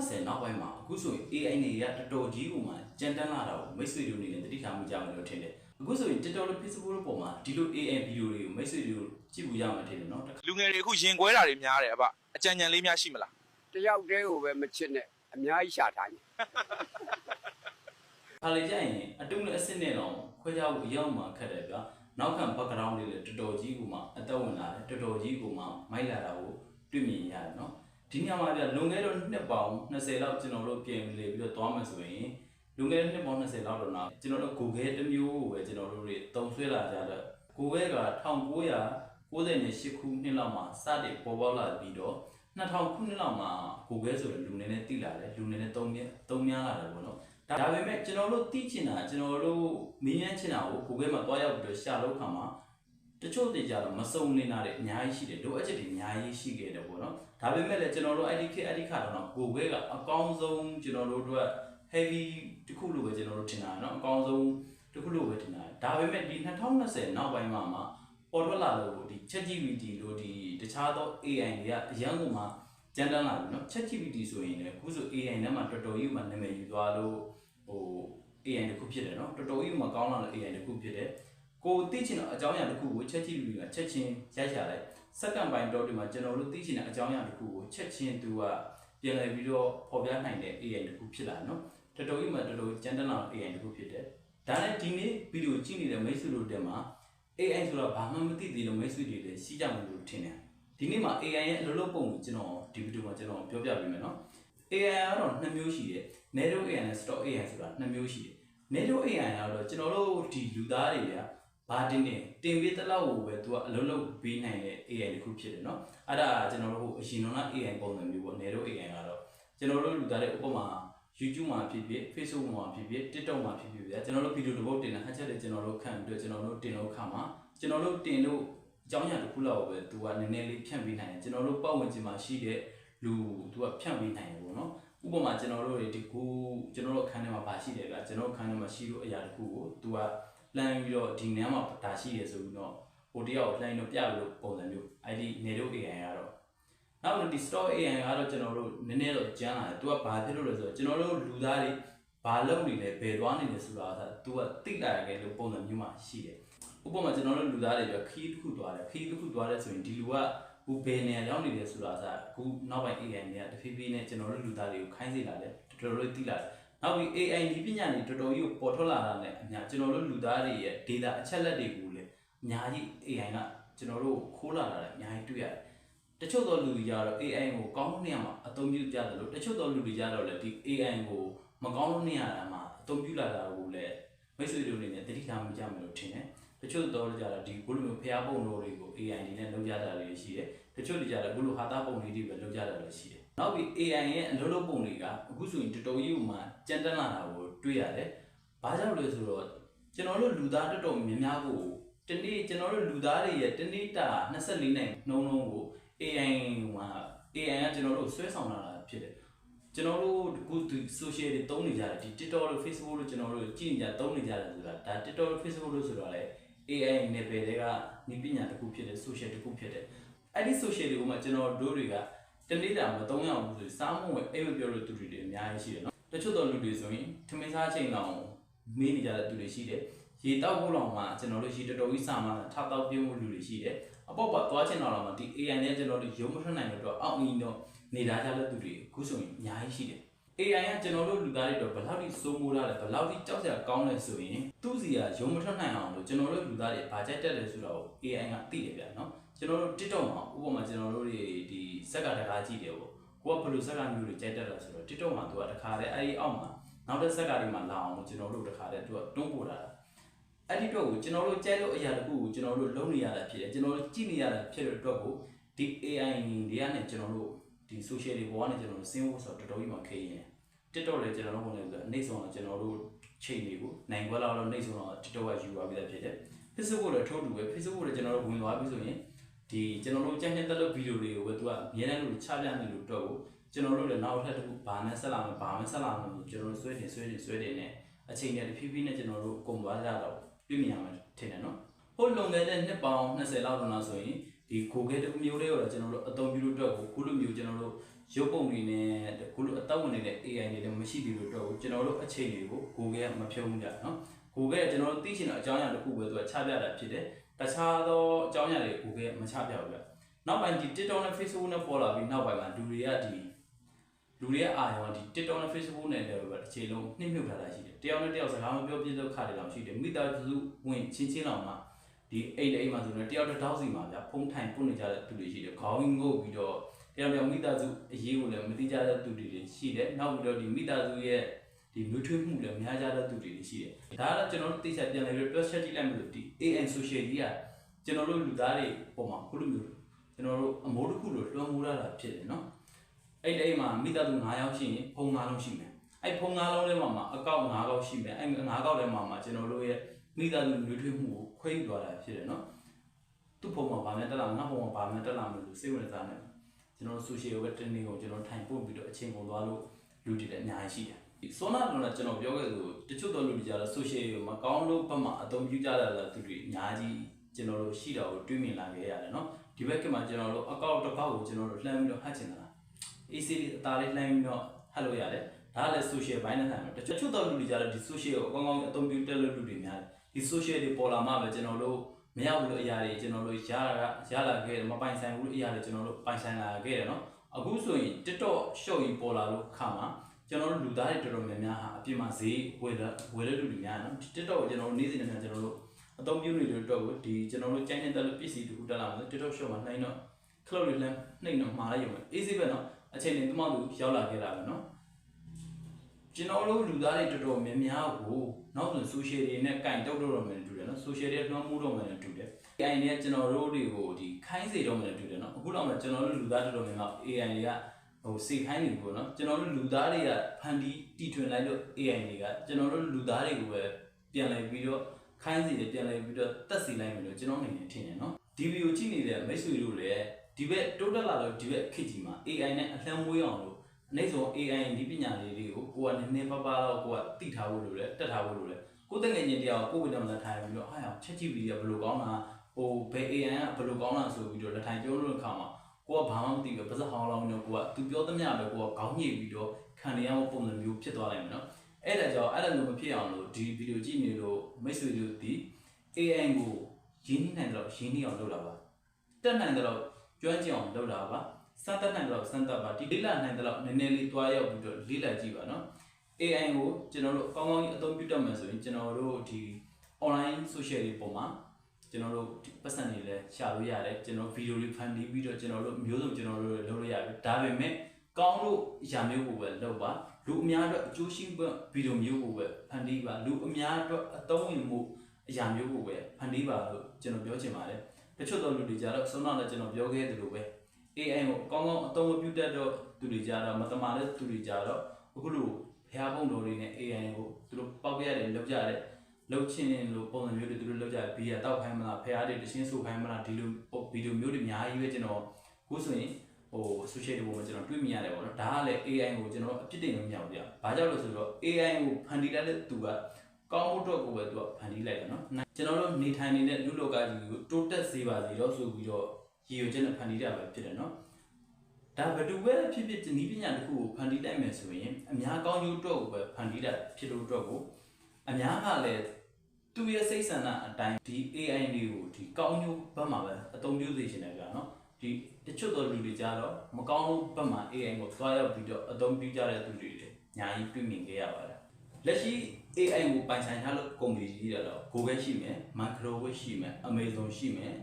2020နောက်ပိုင်းမှာအခုဆိုရင် AI တွေကတော်တော်ကြီးကိုမှကြမ်းတမ်းလာတာကိုမိတ်ဆွေတို့အနေနဲ့သတိထားမှုကြမယ်လို့ထင်တယ်အခုဆိုရင် TikTok နဲ့ Facebook တို့ပေါ်မှာဒီလို AI ဗီဒီယိုတွေကိုမိတ်ဆွေတို့ကြည့်ဖို့ရမှာထင်တယ်နော်လူငယ်တွေအခုရင်ခွဲတာတွေများတယ်အဘအကြံဉာဏ်လေးများရှိမလားတယောက်တည်းကိုပဲမချစ်နဲ့အများကြီးရှာထားတယ်ခါလေကြရင်အတုနဲ့အစစ်နဲ့တော့ခွဲခြားဖို့အရောက်မှခက်တယ်ဗျာနောက်ခံ background လေးလည်းတော်တော်ကြီးကိုမှအသက်ဝင်လာတယ်တော်တော်ကြီးကိုမှမိုက်လာတာကိုတွေ့မြင်ရတယ်နော် ဒီညမှာဗျလွန်ခဲ့တော့နှစ်ပေါင်း20လောက်ကျွန်တော်တို့ပြင်လေပြီးတော့သွားမှဆိုရင်လွန်ခဲ့တဲ့နှစ်ပေါင်း20လောက်တော့နောက်ကျွန်တော်တို့ Google တစ်မျိုးကိုပဲကျွန်တော်တို့တွေတုံဆွဲလာကြတော့ Google က1998ခုနှစ်လောက်မှာစတင်ပေါ်ပေါက်လာပြီးတော့2000ခုနှစ်လောက်မှာ Google ဆိုတဲ့လူနေနဲ့တိလာတယ်လူနေနဲ့သုံးမြသုံးများလာတယ်ပေါ့နော်ဒါဒါပေမဲ့ကျွန်တော်တို့သိချင်တာကျွန်တော်တို့မင်းရချင်တာကို Google မှာတွားရောက်ပြီးတော့ရှာလို့ခါမှာ တချို့တွေကြတော့မစုံနေတာတွေအများကြီးရှိတယ်လိုအပ်ချက်တွေအများကြီးရှိခဲ့တယ်ပေါ့နော်ဒါပေမဲ့လည်းကျွန်တော်တို့အဲ့ဒီခေတ်အဲ့ဒီခါတော့ Google ကအကောင်းဆုံးကျွန်တော်တို့အတွက် heavy တစ်ခုလို့ပဲကျွန်တော်တို့ထင်တာเนาะအကောင်းဆုံးတစ်ခုလို့ပဲထင်တာဒါပေမဲ့ဒီ2020နောက်ပိုင်းမှာမှာပေါ်ထွက်လာလို့ဒီ ChatGPT လို့ဒီတခြားသော AI တွေကအရန်ကုန်မှာကျန်းတန်းလာပြီเนาะ ChatGPT ဆိုရင်လည်းအခုဆို AI နဲ့မှတော်တော်ကြီးမှနာမည်ယူသွားလို့ဟို AI တစ်ခုဖြစ်တယ်เนาะတော်တော်ကြီးမှကောင်းလာတဲ့ AI တစ်ခုဖြစ်တယ် ကိုသိချင်တဲ့အကြောင်းအရာတစ်ခုကိုချက်ချင်းလူတွေကချက်ချင်းရိုက်ရလိုက်စက္ကန့်ပိုင်းတော့ဒီမှာကျွန်တော်တို့သိချင်တဲ့အကြောင်းအရာတစ်ခုကိုချက်ချင်းသူကပြန်လည်ပြီးတော့ဖော်ပြနိုင်တဲ့ AI တစ်ခုဖြစ်လာနော်တော်တော်ကြီးမှတော်တော်ကျန်တန်းလာ AI တစ်ခုဖြစ်တယ်ဒါနဲ့ဒီနေ့ဗီဒီယိုကြည့်နေတဲ့မိတ်ဆွေတို့တဲမှာ AI ဆိုတော့ဘာမှမသိသေးလို့မိတ်ဆွေတွေလည်းရှိကြမှာလို့ထင်တယ်ဒီနေ့မှာ AI ရဲ့အလုပ်လုပ်ပုံကိုကျွန်တော်ဒီဗီဒီယိုမှာကျွန်တော်ပြောပြပေးမယ်နော် AI ကတော့2မျိုးရှိတယ် narrow AI နဲ့ stock AI ဆိုတာ2မျိုးရှိတယ် narrow AI ကတော့ကျွန်တော်တို့ဒီလူသားတွေညာ ဘာတင်နေတင်ပေးတဲ့လောက်ကိုပဲသူကအလုံးလုံးပေးနိုင်တဲ့ AI တခုဖြစ်တယ်နော်။အဲ့ဒါကျွန်တော်တို့ဟိုအရင်တော့ AI ပုံစံမျိုးပေါ့ Narrow AI ကတော့ကျွန်တော်တို့လူသားတွေဥပမာ YouTube မှာဖြစ်ဖြစ် Facebook မှာဖြစ်ဖြစ် TikTok မှာဖြစ်ဖြစ်ဗျာကျွန်တော်တို့ဗီဒီယိုတစ်ပုတ်တင်တာအချက်တွေကျွန်တော်တို့ခံပြီးတော့ကျွန်တော်တို့တင်လို့ခါမှာကျွန်တော်တို့တင်လို့အကြောင်းအရာတစ်ခုလောက်ပဲသူကနည်းနည်းလေးဖြန့်ပေးနိုင်တယ်ကျွန်တော်တို့ပတ်ဝန်းကျင်မှာရှိတဲ့လူသူကဖြန့်ပေးနိုင်တယ်ပေါ့နော်ဥပမာကျွန်တော်တို့တွေဒီခုကျွန်တော်တို့အခန်းထဲမှာပါရှိတယ်ဗျာကျွန်တော်အခန်းထဲမှာရှိလို့အရာတစ်ခုကိုသူက လှမ်းပြီးတော့ဒီနန်းမှာဒါရှိတယ်ဆိုပြီးတော့ဟိုတယောက်လှမ်းတော့ပြလို့ပုံစံမျိုးအဲ့ဒီနေတော့ AI ကတော့နောက်ဒီ store AI ကတော့ကျွန်တော်တို့နည်းနည်းတော့ကျန်းလာတယ်။ तू ကဘာဖြစ်လို့လဲဆိုတော့ကျွန်တော်တို့လူသားတွေဘာလုပ်နေလဲဘယ်သွားနေလဲဆိုတာက तू ကသိလာရတယ်လို့ပုံစံမျိုးမှရှိတယ်။ဥပမာကျွန်တော်တို့လူသားတွေပြောခီးတစ်ခုသွားတယ်ခီးတစ်ခုသွားတယ်ဆိုရင်ဒီလူကဟိုဘယ်နေရာရောက်နေလဲဆိုတာကအခုနောက်ပိုင်း AI တွေကတဖြည်းဖြည်းနဲ့ကျွန်တော်တို့လူသားတွေကိုခိုင်းစေလာတယ်တော်တော်လေးသိလာတယ်။ နောက်ပြီး AI ဒီပညာတွေတော်တော်ကြီးကိုပေါ်ထွက်လာတာနဲ့အများကျွန်တော်တို့လူသားတွေရဲ့ data အချက်လက်တွေကိုလည်းအများကြီး AI ကကျွန်တော်တို့ခိုးလာတာလည်းအများကြီးတွေ့ရတယ်။တချို့သောလူတွေကြတော့ AI ကိုကောင်းတဲ့နေရာမှာအသုံးပြုကြတယ်လို့တချို့သောလူတွေကြတော့လည်းဒီ AI ကိုမကောင်းတဲ့နေရာမှာအသုံးပြုလာတာကိုလည်းမိတ်ဆွေတို့အနေနဲ့တတိထားမှုကြမယ်လို့ထင်တယ်တချို့သောလူကြတော့ဒီခုလိုမျိုးဖျားပုံတော်တွေကို AI တွေနဲ့လုပ်ကြတာတွေရှိတယ်တချို့တွေကြတော့ခုလိုဟာသားပုံလေးတွေပဲလုပ်ကြတာလည်းရှိတယ် နောက်ပြီး AI ရဲ့အလုပ်လုပ်ပုံတွေကအခုဆိုရင်တော်တော်ကြီးမှကြမ်းတမ်းလာတာကိုတွေ့ရတယ်ဘာကြောင့်လဲဆိုတော့ကျွန်တော်တို့လူသားတော်တော်များများကိုတနေ့ကျွန်တော်တို့လူသားတွေရဲ့တနေ့တာ24နိုင်နှုံးနှုံးကို AI မှာ AI ကကျွန်တော်တို့ဆွဲဆောင်လာတာဖြစ်တယ်ကျွန်တော်တို့အခုဒီ social တွေတုံးနေကြတယ်ဒီ TikTok တို့ Facebook တို့ကျွန်တော်တို့ကြည့်နေကြတုံးနေကြတယ်ဆိုတာဒါ TikTok တို့ Facebook တို့ဆိုတော့လေ AI နယ်ပယ်တွေကနိပညာတစ်ခုဖြစ်တယ် social တစ်ခုဖြစ်တယ်အဲ့ဒီ social တွေကမှကျွန်တော်တို့တွေက တနေ့တာမှာ3ရောက်ဘူးဆိုစားမဝင်အိမ်မပြောလို့သူတွေအများကြီးရှိတယ်နော်တချို့သောလူတွေဆိုရင်ထမင်းစားချိန်လောက်မေးနေကြတဲ့သူတွေရှိတယ်ရေတောက်ဖို့လောက်မှကျွန်တော်တို့ရေတော်တော်ကြီးစာမှထပ်တောက်ပြုံးမှုလူတွေရှိတယ်အပေါက်ပါသွားချင်တော့တော့မှဒီ AI နဲ့ကျွန်တော်တို့ရုံးမထွက်နိုင်လို့တော့အောက်အင်းတော့နေတာကြတဲ့သူတွေအခုဆိုရင်အများကြီးရှိတယ် AI ကကျွန်တော်တို့လူသားတွေတော့ဘယ်လောက်ထိစိုးမိုးလာလဲဘယ်လောက်ထိကြောက်စရာကောင်းလဲဆိုရင်သူ့စီကရုံးမထွက်နိုင်အောင်လို့ကျွန်တော်တို့လူသားတွေဘာကြက်တက်တယ်ဆိုတော့ AI ကသိတယ်ဗျာနော် ကျွန်တော်တို့ TikTok မှာဥပမာကျွန်တော်တို့တွေဒီစက်ကတကားကြည့်တယ်ပေါ့ကိုကဘယ်လိုစက်ကမျိုးတွေကြိုက်တက်တာဆိုတော့ TikTok မှာသူကတခါတည်းအဲ့ဒီအောက်မှာနောက်တဲ့စက်ကတွေမှာလာအောင်လို့ကျွန်တော်တို့တခါတည်းသူကတွန်းပို့လာတာအဲ့ဒီတော့ကိုကျွန်တော်တို့ကြိုက်လို့အရာတခုကိုကျွန်တော်တို့လုံးနေရတာဖြစ်တယ်ကျွန်တော်တို့ကြည့်နေရတာဖြစ်တဲ့အတွက်ကိုဒီ AI တွေကနဲ့ကျွန်တော်တို့ဒီ social တွေပေါ်ကနေကျွန်တော်တို့စင်းဖို့ဆိုတော့တော်တော်ကြီးမှခေးရင် TikTok လည်းကျွန်တော်တို့ဝင်နေဆိုအနေဆုံးတော့ကျွန်တော်တို့ချိန်တွေကိုနိုင်ခွဲလောက်တော့နေဆုံးတော့ TikTok ကယူသွားပြီးသားဖြစ်တယ် Facebook လည်းထိုးတူပဲ Facebook လည်းကျွန်တော်တို့ဝင်သွားပြီဆိုရင် ဒီကျွန်တော်တို့ကြမ်းကြမ်းတက်လို့ဗီဒီယိုတွေကိုပဲသူကအမြဲတမ်းလို့ချပြနေလို့တော့ကိုကျွန်တော်တို့လည်းနောက်ထပ်တစ်ခုဘာနဲ့ဆက်လာမလဲဘာမှဆက်လာမလဲကျွန်တော်တို့ဆွဲတင်ဆွဲတင်ဆွဲတင်နဲ့အချိန်နဲ့တဖြည်းဖြည်းနဲ့ကျွန်တော်တို့ကုန်သွားကြတော့ပြမြင်ရမှာထင်တယ်နော်ဟုတ်လွန်ခဲ့တဲ့နှစ်ပေါင်း20လောက်တော့ဆိုရင်ဒီ Google တမျိုးလေးကိုတော့ကျွန်တော်တို့အသုံးပြုလို့အတွက်ကိုခုလိုမျိုးကျွန်တော်တို့ရုပ်ပုံတွေနဲ့ခုလိုအသက်ဝင်နေတဲ့ AI တွေလည်းမရှိသေးလို့တော့ဘူးကျွန်တော်တို့အခြေအနေကို Google ကမဖြုံးဘူးကြနော် Google ကကျွန်တော်တို့သိချင်တဲ့အကြောင်းအရာတစ်ခုပဲသူကချပြတာဖြစ်တယ် တခြားသောအကြောင်းအရာတွေ Google ကမချပြဘူးဗျနောက်ပိုင်းဒီ TikTok နဲ့ Facebook နဲ့ပေါ်လာပြီးနောက်ပိုင်းမှာလူတွေကဒီလူတွေရဲ့အာရုံကဒီ TikTok နဲ့ Facebook နဲ့လည်းပဲအခြေလုံးနှိမ့်မြုပ်ထားတာရှိတယ်တယောက်နဲ့တယောက်စကားမပြောပြတဲ့ခါတွေတောင်ရှိတယ်မိသားစုဝင်ချင်းချင်းလောက်မှဒီအိတ်အိမ်မှာဆိုတော့တယောက်တစ်တောက်စီမှာဗျဖုံးထိုင်ပုတ်နေကြတဲ့သူတွေရှိတယ်ခေါင်းငုတ်ပြီးတော့တယောက်တယောက်မိသားစုအရေးကိုလည်းမသိကြတဲ့သူတွေရှိတယ်နောက်ပြီးတော့ဒီမိသားစုရဲ့ ဒီမျိုးထွေးမှုလည်းများကြတဲ့သူတွေရှိတယ်ဒါကတော့ကျွန်တော်တို့သိချင်ပြန်လဲပြီးပြောချက်ကြည့်လိုက်မလို့ဒီ AI social ကြီးကကျွန်တော်တို့လူသားတွေပုံမှာခုလိုမျိုးကျွန်တော်တို့အမိုးတစ်ခုလိုလွှမ်းမိုးရတာဖြစ်တယ်နော်အဲ့ဒီအိမ်မှာမိသားစု9ယောက်ရှိရင်ဖုန်း9လုံးရှိမယ်အဲ့ဖုန်း9လုံးထဲမှာမှာအကောင့်9ကောက်ရှိမယ်အဲ့9ကောက်ထဲမှာမှာကျွန်တော်တို့ရဲ့မိသားစုမျိုးထွေးမှုကိုခွဲယူသွားတာဖြစ်တယ်နော်သူ့ဖုန်းမှာဗာမယ်တက်လာငါဖုန်းမှာဗာမယ်တက်လာမလို့စိတ်ဝင်စားနေကျွန်တော်တို့ social ဝက်တနေ့ကိုကျွန်တော်ထိုင်ပို့ပြီးတော့အချိန်ကုန်သွားလို့လူတွေလည်းအများကြီးရှိတယ် ဒီဆိုနာတော့ကျွန်တော်ပြောခဲ့သလိုတချို့တော်လူတွေကြတော့ social ကိုမကောင်းလို့ဘက်မှာအသုံးပြုကြတာလားသူတွေအများကြီးကျွန်တော်တို့ရှိတာကိုတွေးမြင်လာခဲ့ရတယ်နော်ဒီဘက်ကမှာကျွန်တော်တို့အကောင့်တစ်ကောက်ကိုကျွန်တော်တို့လှမ်းပြီးတော့ဟတ်ချင်တာ AC လေးအသားလေးလှမ်းပြီးတော့ဟတ်လို့ရတယ်ဒါကလည်း social ဘိုင်းနဲ့ဆိုင်မှာတချို့ချို့တော်လူတွေကြတော့ဒီ social ကိုအကောင်းကောင်းအသုံးပြုတက်လို့လူတွေများတယ်ဒီ social တွေပေါ်လာမှပဲကျွန်တော်တို့မရဘူးလို့အရာတွေကျွန်တော်တို့ရရရလာခဲ့တယ်မပိုင်ဆိုင်ဘူးလို့အရာတွေကျွန်တော်တို့ပိုင်ဆိုင်လာခဲ့တယ်နော်အခုဆိုရင် TikTok ရှုပ်ကြီးပေါ်လာလို့ခါမှာ ကျွန်တော်တို့လူသားတွေတော်တော်များများဟာအပြင်မှာဈေးဝယ်လာဝယ်တဲ့လူတွေများနော် TikTok ကိုကျွန်တော်တို့နေ့စဉ်နဲ့ကျွန်တော်တို့အသုံးပြုနေတဲ့တော့ကိုဒီကျွန်တော်တို့ကြိုင်းနေတဲ့ပစ္စည်းတခုတက်လာမှာ TikTok ရှုပ်မှာနှိုင်းတော့ cloud လေးလည်းနှိမ့်တော့မှားလိုက်ရုံပဲ easy ပဲနော်အချိန်နဲ့သူမသူရောက်လာခဲ့တာပဲနော်ကျွန်တော်တို့လူသားတွေတော်တော်များများကိုနောက်ဆို social တွေနဲ့ကင်တုတ်တော့မယ်တူတယ်နော် social တွေလွှမ်းမိုးတော့မယ်တူတယ် AI နဲ့ကျွန်တော်တို့တွေကိုဒီခိုင်းစေတော့မယ်တူတယ်နော်အခုတော့မှကျွန်တော်တို့လူသားတော်တော်များများ AI တွေက ဟိုစေခိုင်းနေဘူးနော်ကျွန်တော်တို့လူသားတွေကဖန်တီးတီထွင်လိုက်လို့ AI တွေကကျွန်တော်တို့လူသားတွေကိုပဲပြန်လိုက်ပြီးတော့ခိုင်းစီတယ်ပြန်လိုက်ပြီးတော့တက်စီလိုက်မယ်လို့ကျွန်တော်အနေနဲ့ထင်တယ်နော်ဒီဗီဒီယိုကြည့်နေတဲ့မိတ်ဆွေတို့လည်းဒီဘက်တိုးတက်လာတော့ဒီဘက်ခေတ်ကြီးမှာ AI နဲ့အလှမ်းမွေးအောင်လို့အနေဆုံး AI ဒီပညာလေးတွေကိုကိုကနည်းနည်းပါးပါးတော့ကိုကသိထားဖို့လိုတယ်တက်ထားဖို့လိုတယ်ကိုယ်တငယ်ချင်းတရားကိုကိုယ်ဝိတ္တမလက်ထိုင်ပြီးတော့အားရချက်ကြည့်ပြီးရဘယ်လိုကောင်းတာဟိုဘယ် AI ကဘယ်လိုကောင်းတာဆိုပြီးတော့လက်ထိုင်ပြောလို့ခါမှာ ကိုကဘာမှမသိဘူးပါစက်ဟောင်းလောင်းတော့ကိုကသူပြောသမျှပဲကိုကခေါင်းညိတ်ပြီးတော့ခံရအောင်ပုံစံမျိုးဖြစ်သွားနိုင်မယ်နော်အဲ့ဒါကြောင့်အဲ့လိုမျိုးမဖြစ်အောင်လို့ဒီဗီဒီယိုကြည့်နေလို့မိတ်ဆွေတို့ဒီ AI ကိုရင်းနှီးနိုင်တော့ရင်းနှီးအောင်လုပ်တာပါတက်နိုင်တော့ကျွမ်းကျင်အောင်လုပ်တာပါစမ်းသပ်နိုင်တော့စမ်းသပ်ပါဒီလေးလာနိုင်တော့နည်းနည်းလေးတွားရောက်ပြီးတော့လေးလာကြည့်ပါနော် AI ကိုကျွန်တော်တို့အကောင်းကောင်းကြီးအသုံးပြုတတ်မယ်ဆိုရင်ကျွန်တော်တို့ဒီ online social တွေပေါ်မှာ ကျွန်တော်တို့ဒီပတ်စံတွေလည်းရှာလို့ရတယ်ကျွန်တော်ဗီဒီယိုလေးဖန်တီးပြီးတော့ကျွန်တော်တို့မျိုးစုံကျွန်တော်တို့လုပ်လို့ရတယ်ဒါပေမဲ့ကောင်းလို့အရာမျိုးကိုပဲလုပ်ပါလူအများအတွက်အကျိုးရှိတဲ့ဗီဒီယိုမျိုးကိုပဲဖန်တီးပါလူအများအတွက်အသုံးဝင်မှုအရာမျိုးကိုပဲဖန်တီးပါလို့ကျွန်တော်ပြောချင်ပါတယ်တချို့သောလူတွေကြတော့ဆုံးတော့လည်းကျွန်တော်ပြောခဲ့သလိုပဲ AI ကိုအကောင်းကောင်းအသုံးမပြုတတ်တော့သူတွေကြတော့မတမာတဲ့သူတွေကြတော့အခုလိုဖျားပုံတော်တွေနဲ့ AI ကိုသူတို့ပေါက်ပြရတယ်လောက်ကြရတယ် လောက်ချင်းလို့ပုံစံမျိုးတွေသူတို့လောက်ကြတယ်ဘီယာတောက်ခိုင်းမလားဖျားတွေတချင်းဆူခိုင်းမလားဒီလိုဗီဒီယိုမျိုးတွေအများကြီးပဲကျွန်တော်ခုဆိုရင်ဟို social တွေပေါ်မှာကျွန်တော်တွေ့မြင်ရတယ်ပေါ့နော်ဒါကလည်း AI ကိုကျွန်တော်အပြစ်တင်လို့မရဘူးဗျာဘာကြောင့်လဲဆိုတော့ AI ကိုဖန်တီးလိုက်တဲ့သူကကောင်းဖို့အတွက်ကိုပဲသူကဖန်တီးလိုက်တယ်နော်ကျွန်တော်တို့နေထိုင်နေတဲ့လူလောကကြီးကိုတိုးတက်စေပါစေတော့ဆိုပြီးတော့ရည်ရွယ်ချက်နဲ့ဖန်တီးရပါဖြစ်တယ်နော်ဒါဘယ်သူပဲဖြစ်ဖြစ်ဒီပညာတစ်ခုကိုဖန်တီးလိုက်မယ်ဆိုရင်အများကောင်းကျိုးအတွက်ကိုပဲဖန်တီးတာဖြစ်လို့အတွက်ကိုအများကလည်း သူရဲ့စိတ်ဆန္ဒအတိုင်းဒီ AI တွေကိုဒီကောင်းကျိုးဘက်မှာပဲအသုံးပြုစေချင်တယ်ကြာနော်ဒီတချို့သောလူတွေကြတော့မကောင်းဘက်မှာ AI ကိုသွားရောက်ပြီးတော့အသုံးပြုကြတဲ့သူတွေလည်းညာကြီးတွေ့မြင်ခဲ့ရပါတယ်လက်ရှိ AI ကိုပိုင်ဆိုင်ထားလို့ကုမ္ပဏီကြီးတွေတော့ Google ရှိမယ် Microsoft ရှိမယ် Amazon ရှိမယ်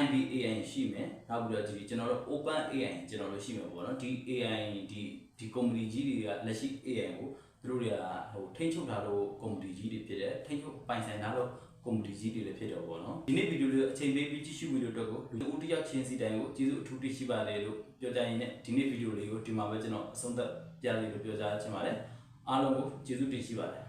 IBAI ရှိမယ်နောက်ပြီးတော့ဒီကျွန်တော်တို့ Open AI ကျွန်တော်တို့ရှိမယ်ပေါ့နော်ဒီ AI ဒီဒီ company ကြီးတွေကလက်ရှိ AI ကို သူတို့တွေကဟိုထိန်းချုပ်ထားလို့ company ကြီးတွေဖြစ်တယ်ထိန်းချုပ်ပိုင်ဆိုင်ထားလို့ company ကြီးတွေလည်းဖြစ်တယ်ပေါ့နော်ဒီနေ့ဗီဒီယိုလေးအချိန်ပေးပြီးကြည့်ရှုပြီးတော့ကိုလူဦးတစ်ယောက်ချင်းစီတိုင်းကိုကျေးဇူးအထူးတင်ရှိပါတယ်လို့ပြောကြရင်ねဒီနေ့ဗီဒီယိုလေးကိုဒီမှာပဲကျွန်တော်အဆုံးသတ်ပြရလို့ပြောကြားချင်ပါတယ်အားလုံးကိုကျေးဇူးတင်ရှိပါတယ်